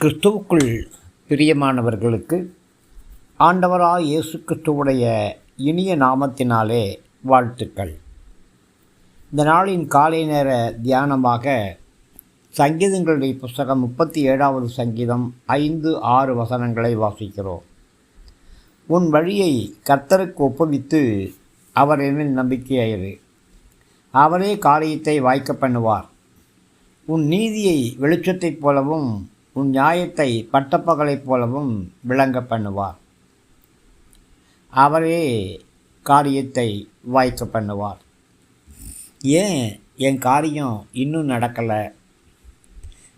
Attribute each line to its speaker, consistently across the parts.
Speaker 1: கிறிஸ்துவுக்குள் பிரியமானவர்களுக்கு ஆண்டவராய் இயேசு கிறிஸ்துவுடைய இனிய நாமத்தினாலே வாழ்த்துக்கள். இந்த நாளின் காலை நேர தியானமாக சங்கீதங்களுடைய புஸ்தகம் முப்பத்தி ஏழாவது சங்கீதம் ஐந்து ஆறு வசனங்களை வாசிக்கிறோம். உன் வழியை கர்த்தருக்கு ஒப்புவித்து அவர் என்ன நம்பிக்கையாயிரு. அவரே காரியத்தை வாய்க்க பண்ணுவார். உன் நீதியை வெளிச்சத்தைப் போலவும் உன் நியாயத்தை பட்டப்பகலைப் போலவும் விளங்க பண்ணுவார் அவரே காரியத்தை வாய்க்க பண்ணுவார். ஏன் என் காரியம் இன்னும் நடக்கலை?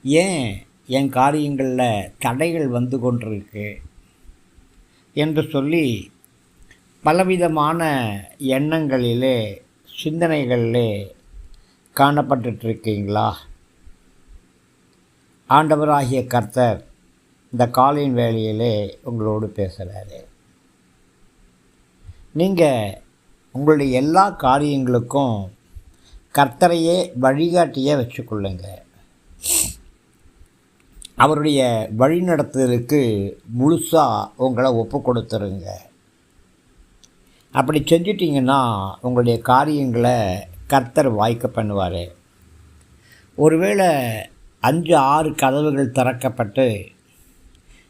Speaker 1: ஏன் என் காரியங்களில் தடைகள் வந்து கொண்டிருக்கு? என்று சொல்லி பலவிதமான எண்ணங்களிலே சிந்தனைகளிலே காணப்பட்டுருக்கீங்களா ஆண்டவராகிய கர்த்தர் இந்த காலின் வேலையிலே உங்களோடு பேசுகிறாரு நீங்கள் உங்களுடைய எல்லா காரியங்களுக்கும் கர்த்தரையே வழிகாட்டியே வச்சுக்கொள்ளுங்க. அவருடைய வழிநடத்துதலுக்கு முழுசாக உங்களை ஒப்பு கொடுத்துருங்க. அப்படி செஞ்சிட்டிங்கன்னா உங்களுடைய காரியங்களை கர்த்தர் வாய்க்க பண்ணுவார். ஒருவேளை அஞ்சு ஆறு கதவுகள் திறக்கப்பட்டு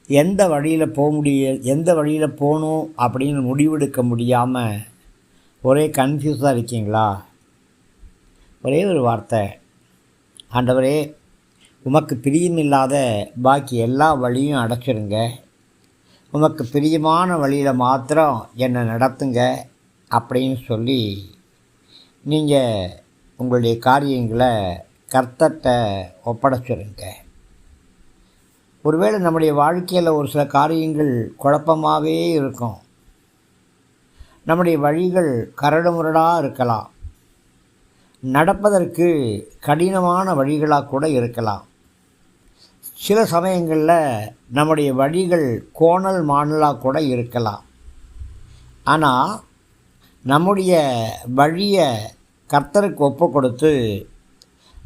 Speaker 1: எந்த வழியில் போக முடிய எந்த வழியில் போகணும் அப்படின்னு முடிவெடுக்க முடியாமல் ஒரே கன்ஃபியூஸாக இருக்கீங்களா? ஒரே ஒரு வார்த்தை. ஆண்டவரே உமக்கு பிரியமில்லாத பாக்கி எல்லா வழியும் அடைச்சிருங்க. உமக்கு பிரியமான வழியில் மாத்திரம் என்னை நடத்துங்க அப்படின்னு சொல்லி நீங்கள் உங்களுடைய காரியங்களை கர்த்தத்தை ஒப்படைச்சிருங்க ஒருவேளை நம்முடைய வாழ்க்கையில் ஒரு சில காரியங்கள் குழப்பமாகவே இருக்கும். நம்முடைய வழிகள் கரடுமுரடாக இருக்கலாம். நடப்பதற்கு கடினமான வழிகளாக கூட இருக்கலாம். சில சமயங்களில் நம்முடைய வழிகள் கோணல் மாணலாக கூட இருக்கலாம். ஆனால் நம்முடைய வழியை கர்த்தருக்கு ஒப்பு கொடுத்து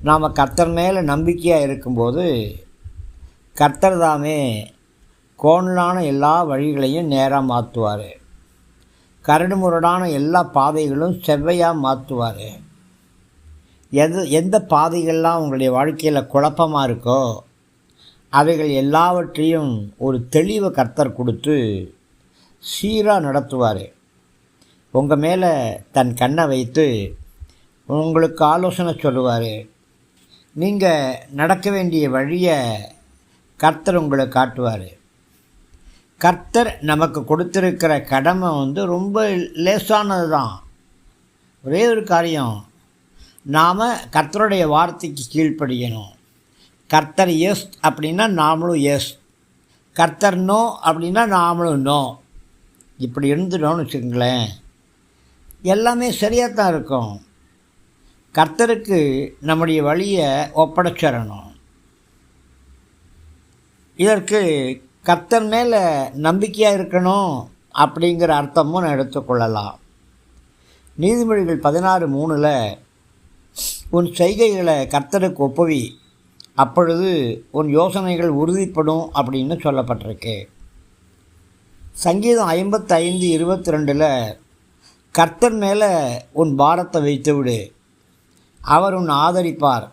Speaker 1: நாம் கர்த்தர் மேலே நம்பிக்கையாக இருக்கும்போது கர்த்தர் தாமே கோணலான எல்லா வழிகளையும் நேராக மாற்றுவார் கரடுமுரடான எல்லா பாதைகளும் செவ்வையாக மாற்றுவார் எது எந்த பாதைகள்லாம் உங்களுடைய வாழ்க்கையில் குழப்பமாக இருக்கோ அவைகள் எல்லாவற்றையும் ஒரு தெளிவை கர்த்தர் கொடுத்து சீராக நடத்துவார். உங்கள் மேலே தன் கண்ணை வைத்து உங்களுக்கு ஆலோசனை சொல்லுவார். நீங்கள் நடக்க வேண்டிய வழியை கர்த்தர் உங்களை காட்டுவார். கர்த்தர் நமக்கு கொடுத்துருக்கிற கடமை வந்து ரொம்ப லேசானது தான் ஒரே ஒரு காரியம். நாம் கர்த்தருடைய வார்த்தைக்கு கீழ்ப்படியணும். கர்த்தர் எஸ் அப்படின்னா நாமளும் எஸ். கர்த்தர் நோ அப்படின்னா நாமளும் நோ. இப்படி இருந்துட்டோம்னு வச்சுக்கோங்களேன். எல்லாமே சரியாக தான் இருக்கும். கர்த்தருக்கு நம்முடைய வழியை ஒப்படைச்சிடணும். இதற்கு கர்த்தர் மேலே நம்பிக்கையாக இருக்கணும் அப்படிங்கிற அர்த்தமும் நான் எடுத்துக்கொள்ளலாம். நீதிமொழிகள் பதினாறு மூணில் உன் செய்கைகளை கர்த்தருக்கு ஒப்புவி. அப்பொழுது உன் யோசனைகள் உறுதிப்படும் அப்படின்னு சொல்லப்பட்டிருக்கு. சங்கீதம் ஐம்பத்தைந்து இருபத்தி ரெண்டில் கர்த்தர் மேலே உன் பாரத்தை வைத்து விடு அவர் உன் ஆதரிப்பார்.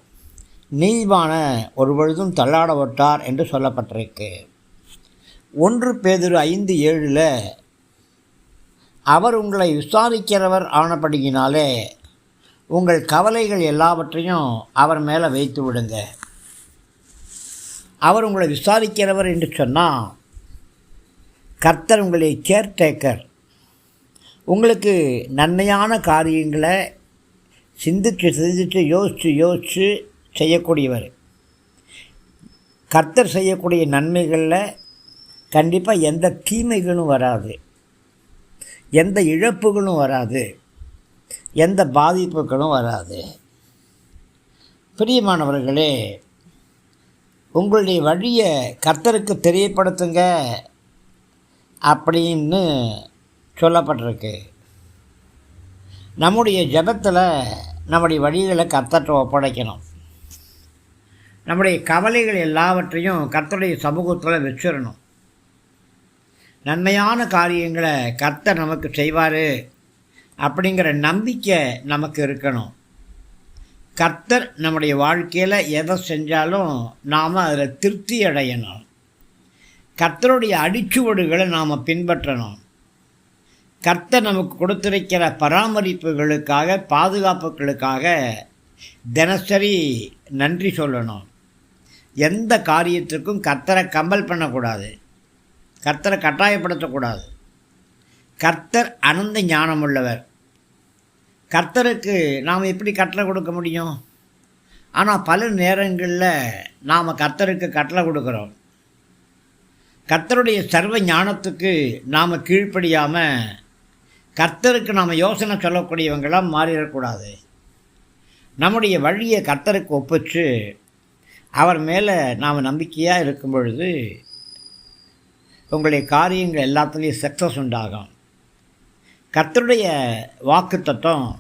Speaker 1: நீதிமான ஒரு பொழுதும் தள்ளாட விட்டார் என்று சொல்லப்பட்டிருக்கு. ஒன்று பேதிரு ஐந்து ஏழில் அவர் உங்களை விசாரிக்கிறவர் ஆனபடியினாலே உங்கள் கவலைகள் எல்லாவற்றையும் அவர் மேலே வைத்து விடுங்க. அவர் உங்களை விசாரிக்கிறவர் என்று சொன்னால் கர்த்தர் உங்களை கேர்டேக்கர் உங்களுக்கு நன்மையான காரியங்களை சிந்திச்சு சிந்திச்சு யோசித்து யோசித்து செய்யக்கூடியவர். கர்த்தர் செய்யக்கூடிய நன்மைகளில் கண்டிப்பாக எந்த தீமைகளும் வராது. எந்த இழப்புகளும் வராது. எந்த பாதிப்புகளும் வராது. பிரியமானவர்களே உங்களுடைய வழியை கர்த்தருக்கு தெரியப்படுத்துங்க அப்படின்னு சொல்லப்பட்டிருக்கு. நம்முடைய ஜபத்தில் நம்முடைய வழிகளை கர்த்தர்கிட்ட ஒப்படைக்கணும். நம்முடைய கவலைகள் எல்லாவற்றையும் கர்த்தருடைய சமூகத்தில் வச்சிடணும். நன்மையான காரியங்களை கர்த்தர் நமக்கு செய்வார் அப்படிங்கிற நம்பிக்கை நமக்கு இருக்கணும். கர்த்தர் நம்முடைய வாழ்க்கையில் எதை செஞ்சாலும் நாம் அதில் திருப்தி அடையணும். கர்த்தருடைய அடிச்சுவடுகளை நாம் பின்பற்றணும். கர்த்தர் நமக்கு கொடுத்திருக்கிற பராமரிப்புகளுக்காக பாதுகாப்புகளுக்காக தினசரி நன்றி சொல்லணும். எந்த காரியத்திற்கும் கர்த்தரை கம்பல் பண்ணக்கூடாது. கர்த்தரை கட்டாயப்படுத்தக்கூடாது. கர்த்தர் அனந்த ஞானம் உள்ளவர் கர்த்தருக்கு நாம் எப்படி கட்டளை கொடுக்க முடியும்? ஆனால் பல நேரங்களில் நாம் கர்த்தருக்கு கட்டளை கொடுக்குறோம். கர்த்தருடைய சர்வ ஞானத்துக்கு நாம் கீழ்ப்படியாமல் கர்த்தருக்கு நாம் யோசனை சொல்லக்கூடியவங்களாம் மாறிடக்கூடாது. நம்முடைய வழியை கர்த்தருக்கு ஒப்பிச்சு அவர் மேலே நாம் நம்பிக்கையாக இருக்கும் பொழுது உங்களுடைய காரியங்கள் எல்லாத்துலேயும் சக்ஸஸ் உண்டாகும். கர்த்தருடைய வாக்கு தத்துவம்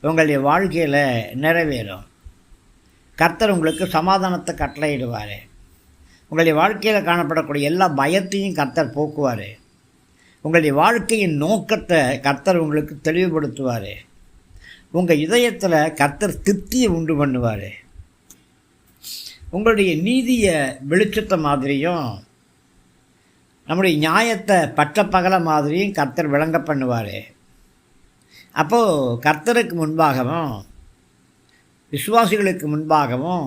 Speaker 1: உங்களுடைய வாழ்க்கையில் நிறைவேறும். கர்த்தர் உங்களுக்கு சமாதானத்தை கட்டளையிடுவார். உங்களுடைய வாழ்க்கையில் காணப்படக்கூடிய எல்லா பயத்தையும் கர்த்தர் போக்குவார். உங்களுடைய வாழ்க்கையின் நோக்கத்தை கர்த்தர் உங்களுக்கு தெளிவுபடுத்துவார். உங்கள் இதயத்தில் கர்த்தர் திருப்தியை உண்டு பண்ணுவார். உங்களுடைய நீதியை வெளிச்சத்தை மாதிரியும் நம்முடைய நியாயத்தை பட்ட பகல மாதிரியும் கர்த்தர் விளங்க பண்ணுவார். அப்போது கர்த்தருக்கு முன்பாகவும் விசுவாசிகளுக்கு முன்பாகவும்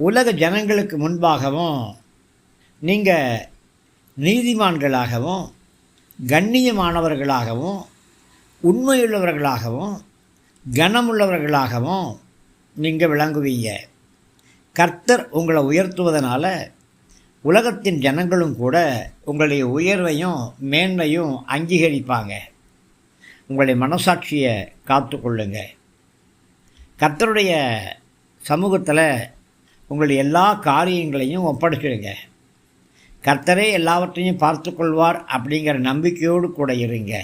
Speaker 1: உலக ஜனங்களுக்கு முன்பாகவும் நீங்கள் நீதிமான்களாகவும் கண்ணியமானவர்களாகவும் உண்மையுள்ளவர்களாகவும் கனமுள்ளவர்களாகவும் நீங்கள் விளங்குவீங்க. கர்த்தர் உங்களை உயர்த்துவதனால உலகத்தின் ஜனங்களும் கூட உங்களுடைய உயர்வையும் மேன்மையும் அங்கீகரிப்பாங்க. உங்களுடைய மனசாட்சியை காத்து கொள்ளுங்க. கர்த்தருடைய சமூகத்தில் உங்களுடைய எல்லா காரியங்களையும் ஒப்படைச்சிடுங்க. கர்த்தரே எல்லாவற்றையும் பார்த்து கொள்வார் அப்படிங்கிற நம்பிக்கையோடு கூட இருங்க.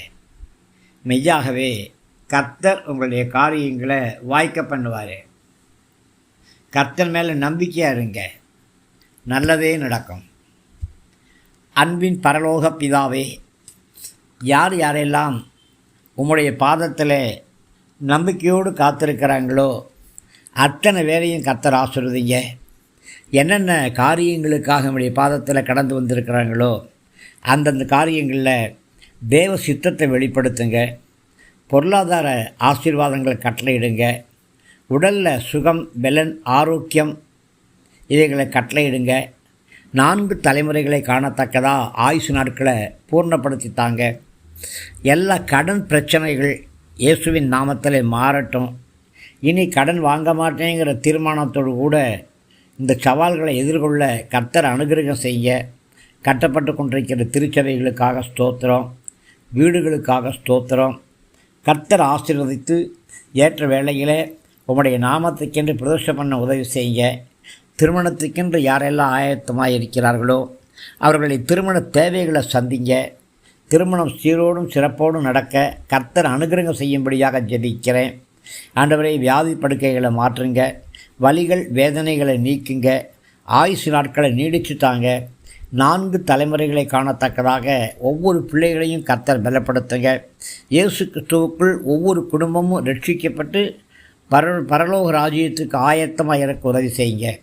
Speaker 1: மெய்யாகவே கர்த்தர் உங்களுடைய காரியங்களை வாய்க்க பண்ணுவார். கர்த்தர் மேலே நம்பிக்கையாக இருங்க. நல்லதே நடக்கும். அன்பின் பரலோக பிதாவே யார் யாரெல்லாம் உம்முடைய பாதத்தில் நம்பிக்கையோடு காத்திருக்கிறாங்களோ அத்தனை வேலையும் கர்த்தர் ஆசிர்வதிங்க. என்னென்ன காரியங்களுக்காக நம்முடைய பாதத்தில் கடந்து வந்திருக்கிறாங்களோ அந்தந்த காரியங்களில் தேவ சித்தத்தை வெளிப்படுத்துங்க. பொருளாதார ஆசீர்வாதங்களை கட்டளையிடுங்க. உடலில் சுகம் பலன் ஆரோக்கியம் இவைகளை கட்டளையிடுங்க. நான்கு தலைமுறைகளை காணத்தக்கதாக ஆயுசு நாட்களை பூர்ணப்படுத்தித்தாங்க எல்லா கடன் பிரச்சனைகள் இயேசுவின் நாமத்தில் மாறட்டும். இனி கடன் வாங்க மாட்டேங்கிற தீர்மானத்தோடு கூட இந்த சவால்களை எதிர்கொள்ள கர்த்தர் அனுகிரகம் செய்ய கட்டப்பட்டு கொண்டிருக்கிற திருச்சபைகளுக்காக ஸ்தோத்திரம் வீடுகளுக்காக ஸ்தோத்திரம். கர்த்தர் ஆசீர்வதித்து ஏற்ற வேளையில் உம்முடைய நாமத்துக்கென்று பிரதோஷம் பண்ண உதவி செய்ய திருமணத்துக்கென்று யாரெல்லாம் ஆயத்தமாக இருக்கிறார்களோ அவர்களை திருமண தேவைகளை சந்திங்க. திருமணம் சீரோடும் சிறப்போடும் நடக்க கர்த்தர் அனுகிரகம் செய்யும்படியாக ஜெபிக்கிறேன். ஆண்டவரை வியாதி படுக்கைகளை மாற்றுங்க. வலிகள் வேதனைகளை நீக்குங்க. ஆயுசு நாட்களை நீடிச்சு தாங்க நான்கு தலைமுறைகளை காணத்தக்கதாக ஒவ்வொரு பிள்ளைகளையும் கர்த்தர் பலப்படுத்துங்க. இயேசு கிறிஸ்துவுக்குள் ஒவ்வொரு குடும்பமும் ரட்சிக்கப்பட்டு பர பரலோக ராஜ்யத்துக்கு ஆயத்தமாக எனக்கு உதவி செய்யுங்க.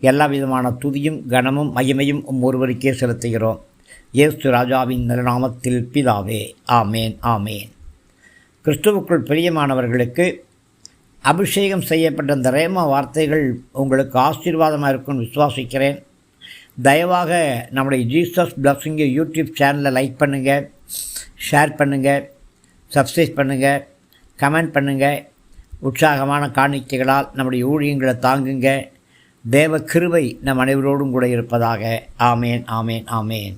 Speaker 1: எல்லா விதமான துதியும் கனமும் மகிமையும் உம் ஒருவருக்கே செலுத்துகிறோம். இயேசு ராஜாவின் நிலநாமத்தில் பிதாவே ஆமேன் ஆமேன். கிறிஸ்துவுக்குள் பிரியமானவர்களுக்கு அபிஷேகம் செய்யப்பட்ட இந்த ரேம வார்த்தைகள் உங்களுக்கு ஆசீர்வாதமாக இருக்கும்னு விசுவாசிக்கிறேன். தயவாக நம்முடைய ஜீசஸ் பிளஸ்ஸிங்கை யூடியூப் சேனலை லைக் பண்ணுங்கள் ஷேர் பண்ணுங்கள் சப்ஸ்கிரைப் பண்ணுங்கள் கமெண்ட் பண்ணுங்கள் உற்சாகமான காணிக்கைகளால் நம்முடைய ஊழியங்களை தாங்குங்க. தேவ கிருவை நம் அனைவரோடும் கூட இருப்பதாக. ஆமேன் ஆமேன் ஆமேன்.